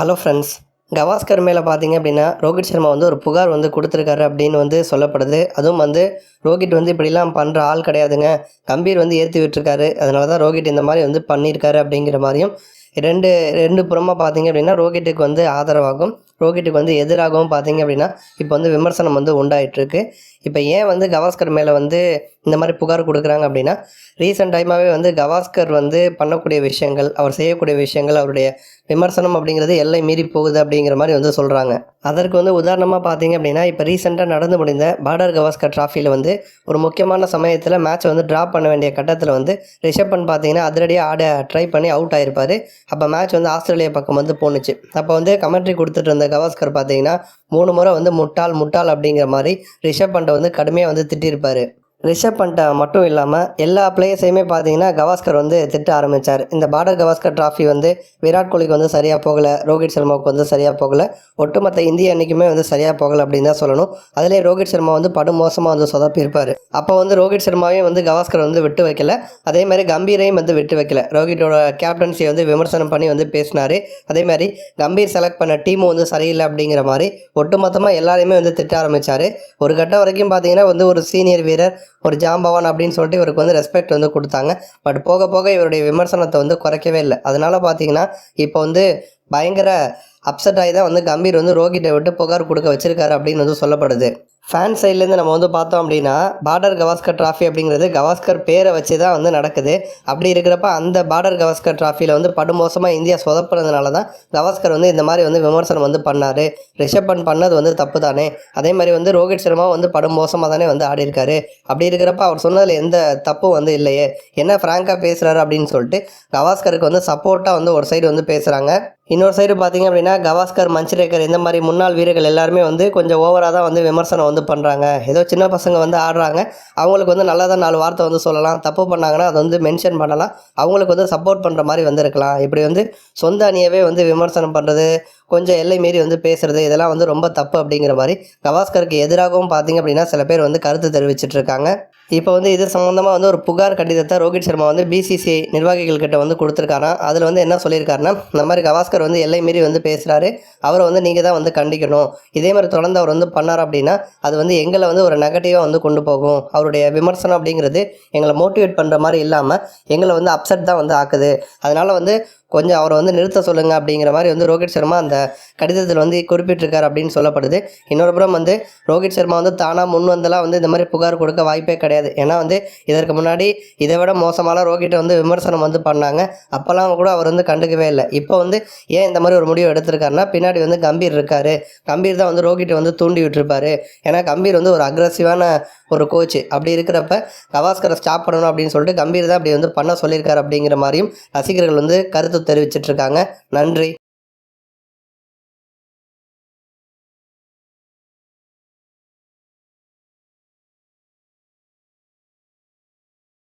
Hello friends Gavaskar மேலே பார்த்தீங்க அப்படின்னா ரோஹித் சர்மா வந்து ஒரு புகார் வந்து கொடுத்துருக்காரு அப்படின்னு வந்து சொல்லப்படுது. அதுவும் வந்து ரோஹித் வந்து இப்படிலாம் பண்ணுற ஆள் கிடையாதுங்க. கம்பீர் வந்து ஏற்றி விட்டுருக்காரு. அதனால தான் ரோஹித் இந்த மாதிரி வந்து பண்ணியிருக்காரு அப்படிங்கிற மாதிரியும் ரெண்டு ரெண்டு புறமாக பார்த்தீங்க அப்படின்னா ரோஹித்துக்கு வந்து ஆதரவாகும். ரோஹித்துக்கு வந்து எதிராகவும் பார்த்தீங்க அப்படின்னா இப்போ வந்து விமர்சனம் வந்து உண்டாயிட்டுருக்கு. இப்போ ஏன் வந்து கவாஸ்கர் மேலே வந்து இந்த மாதிரி புகார் கொடுக்குறாங்க அப்படின்னா ரீசெண்ட் டைமாகவே வந்து கவாஸ்கர் வந்து பண்ணக்கூடிய விஷயங்கள் அவர் செய்யக்கூடிய விஷயங்கள் அவருடைய விமர்சனம் அப்படிங்கிறது எல்லை மீறி போகுது அப்படிங்கிற மாதிரி வந்து சொல்கிறாங்க அதற்கு வந்து உதாரணமாக பார்த்தீங்க அப்படின்னா இப்போ ரீசெண்டாக நடந்து முடிந்த பார்டர் கவாஸ்கர் ட்ராஃபியில் வந்து ஒரு முக்கியமான சமயத்தில் மேட்ச் வந்து ட்ராப் பண்ண வேண்டிய கட்டத்தில் வந்து ரிஷப் பண்ட் பார்த்தீங்கன்னா அதிரடியாக ஆட ட்ரை பண்ணி அவுட் ஆயிருப்பார். அப்போ மேட்ச் வந்து ஆஸ்திரேலியா பக்கம் வந்து போணுச்சு. அப்போ வந்து கமெண்ட்ரி கொடுத்துட்டு இருந்த கவாஸ்கர் பார்த்தீங்கன்னா மூணு முறை வந்து முட்டாள் முட்டாள் அப்படிங்கிற மாதிரி ரிஷப் பண்டை வந்து கடுமையாக வந்து திட்டியிருப்பார். ரிஷப் பண்ட்டை மட்டும் இல்லாமல் எல்லா பிளேயர்ஸையுமே பார்த்தீங்கன்னா கவாஸ்கர் வந்து திட்ட ஆரம்பித்தார் இந்த பார்டர் கவாஸ்கர் ட்ராஃபி வந்து விராட் கோலிக்கு வந்து சரியாக போகலை ரோஹித் சர்மாவுக்கு வந்து சரியாக போகலை ஒட்டுமொத்த இந்திய அன்றைக்குமே வந்து சரியாக போகலை அப்படின்னு தான் சொல்லணும். அதிலே ரோஹித் சர்மா வந்து படு மோசமாக வந்து சொதப்பியிருப்பார். அப்போ வந்து ரோஹித் சர்மாவையும் வந்து கவாஸ்கர் வந்து விட்டு வைக்கல. அதே மாதிரி கம்பீரையும் வந்து விட்டு வைக்கல. ரோஹிட்டோட கேப்டன்சியை வந்து விமர்சனம் பண்ணி வந்து பேசினார். அதே மாதிரி கம்பீர் செலக்ட் பண்ண டீமும் வந்து சரியில்லை அப்படிங்கிற மாதிரி ஒட்டுமொத்தமாக எல்லாரையுமே வந்து திட்ட ஆரம்பித்தார் ஒரு கட்டம் வரைக்கும் பார்த்தீங்கன்னா வந்து ஒரு சீனியர் வீரர் ஒரு ஜாம்பவான் அப்படின்னு சொல்லிட்டு இவருக்கு வந்து ரெஸ்பெக்ட் வந்து கொடுத்தாங்க. பட் போக போக இவருடைய விமர்சனத்தை வந்து குறைக்கவே இல்லை. அதனால பார்த்தீங்கன்னா இப்போ வந்து பயங்கர அப்செட் ஆகி தான் வந்து கம்பீர் வந்து ரோகிட்ட விட்டு புகார் கொடுக்க வச்சிருக்காரு அப்படின்னு வந்து சொல்லப்படுது. ஃபேன் சைட்லேருந்து நம்ம வந்து பார்த்தோம் அப்படின்னா பார்டர் கவாஸ்கர் ட்ராஃபி அப்படிங்கிறது கவாஸ்கர் பேரை வச்சு தான் வந்து நடக்குது. அப்படி இருக்கிறப்ப அந்த பார்டர் கவாஸ்கர் ட்ராஃபியில் வந்து படுமோசமாக இந்தியா சொதப்புறதுனால தான் கவாஸ்கர் வந்து இந்த மாதிரி வந்து விமர்சனம் வந்து பண்ணார். ரிஷப் பண்ட் பண்ணது வந்து தப்பு தானே அதே மாதிரி வந்து ரோஹித் சர்மா வந்து படுமோசமாக தானே வந்து ஆடி இருக்காரு அப்படி இருக்கிறப்ப அவர் சொன்னதில் எந்த தப்பும் வந்து இல்லையே. என்ன ஃப்ராங்காக பேசுகிறாரு அப்படின்னு சொல்லிட்டு கவாஸ்கருக்கு வந்து சப்போர்ட்டாக வந்து ஒரு சைடு வந்து பேசுகிறாங்க இன்னொரு சைடு பார்த்தீங்க அப்படின்னா கவாஸ்கர் மஞ்சிரேக்கர் இந்த மாதிரி முன்னாள் வீரர்கள் எல்லாருமே வந்து கொஞ்சம் ஓவராக தான் வந்து விமர்சனம் வந்து பண்ணுறாங்க ஏதோ சின்ன பசங்க வந்து ஆடுறாங்க. அவங்களுக்கு வந்து நல்லா தான் நாலு வார்த்தை வந்து சொல்லலாம். தப்பு பண்ணாங்கன்னா அதை வந்து மென்ஷன் பண்ணலாம். அவங்களுக்கு வந்து சப்போர்ட் பண்ணுற மாதிரி வந்திருக்கலாம் இப்படி வந்து சொந்த அணியவே வந்து விமர்சனம் பண்ணுறது கொஞ்சம் எல்லை மீறி வந்து பேசுறது இதெல்லாம் வந்து ரொம்ப தப்பு அப்படிங்கிற மாதிரி கவாஸ்கருக்கு எதிராகவும் பார்த்தீங்க அப்படின்னா சில பேர் வந்து கருத்து தெரிவிச்சிட்ருக்காங்க இப்போ வந்து இது சம்மந்தமாக வந்து ஒரு புகார் கடிதத்தை ரோஹித் சர்மா வந்து பிசிசிஐ நிர்வாகிகள் கிட்ட வந்து கொடுத்துருக்காராம் அதில் வந்து என்ன சொல்லியிருக்காருன்னா இந்த மாதிரி கவாஸ்கர் வந்து எல்லை மீறி வந்து பேசுகிறாரு அவரை வந்து நீங்கள் தான் வந்து கண்டிக்கணும். இதே மாதிரி தொடர்ந்து அவர் வந்து பண்ணார் அப்படின்னா அது வந்து எங்களை வந்து ஒரு நெகட்டிவாக வந்து கொண்டு போகும். அவருடைய விமர்சனம் அப்படிங்கிறது எங்களை மோட்டிவேட் பண்ணுற மாதிரி இல்லாமல் எங்களை வந்து அப்செட் தான் வந்து ஆக்குது. அதனால் வந்து கொஞ்சம் அவரை வந்து நிறுத்த சொல்லுங்கள் அப்படிங்கிற மாதிரி வந்து ரோஹித் சர்மா அந்த கடிதத்தில் வந்து குறிப்பிட்டிருக்கார் அப்படின்னு சொல்லப்படுது. இன்னொரு புறம் வந்து ரோஹித் சர்மா வந்து தானாக முன் வந்தெல்லாம் வந்து இந்த மாதிரி புகார் கொடுக்க வாய்ப்பே கிடையாது. ஏன்னா வந்து இதற்கு முன்னாடி இதை விட மோசமாலாம் ரோகிட்ட வந்து விமர்சனம் வந்து பண்ணாங்க. அப்போல்லாம் கூட அவர் வந்து கண்டுக்கவே இல்லை. இப்போ வந்து ஏன் இந்த மாதிரி ஒரு முடிவு எடுத்திருக்காருன்னா பின்னாடி வந்து கம்பீர் இருக்காரு. கம்பீர் தான் வந்து ரோகிட்ட வந்து தூண்டி விட்டுருப்பாரு. ஏன்னா கம்பீர் வந்து ஒரு அக்ரஸிவான ஒரு கோச் அப்படி இருக்கிறப்ப கவாஸ்கரை ஸ்டாப் பண்ணணும் அப்படின்னு சொல்லிட்டு கம்பீர் தான் அப்படி வந்து பண்ண சொல்லியிருக்காரு அப்படிங்கிற மாதிரியும் ரசிகர்கள் வந்து கருத்து தெரிவிச்சிட்ருக்காங்க நன்றி.